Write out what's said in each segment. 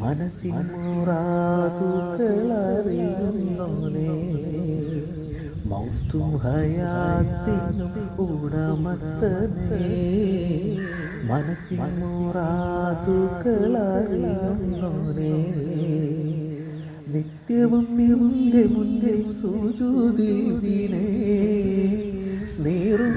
മനസ്സിൻ മുറാതുകളറിയുന്നോനെ മൗത്തും ഹയാത്തിനും ഉടമസ്ഥനെ. മനസ്സിൻ മുറാതുകളറിയുന്നോനെ നിത്യവും നിന്റെ മുന്നിൽ വീണേ നീറും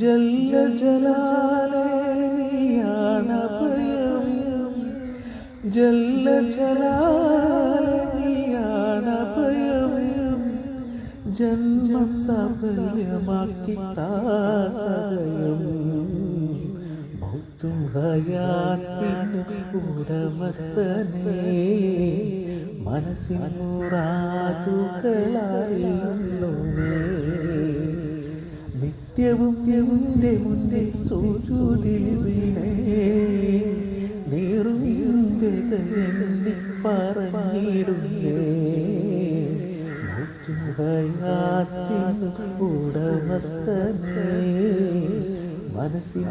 ജല്ല ജലാലേ നീയാണ് ഭയം ജല്ല ജലാലേ നീയാണ് ഭയം ജന്മം സഫലമാക്കി താസയം മൗത്തും ഹയാത്തിനും ഉടമസ്ഥനെ മുറാതുകളറിയുന്നോനെ നിത്യവും നിന്റെ മുന്നിൽ സൂചൂതിൽ വീണേ നീറും വേദനെണ്ണി പറഞ്ഞിടുന്നേ ഉടമസ്ഥനെ. മനസ്സിൻ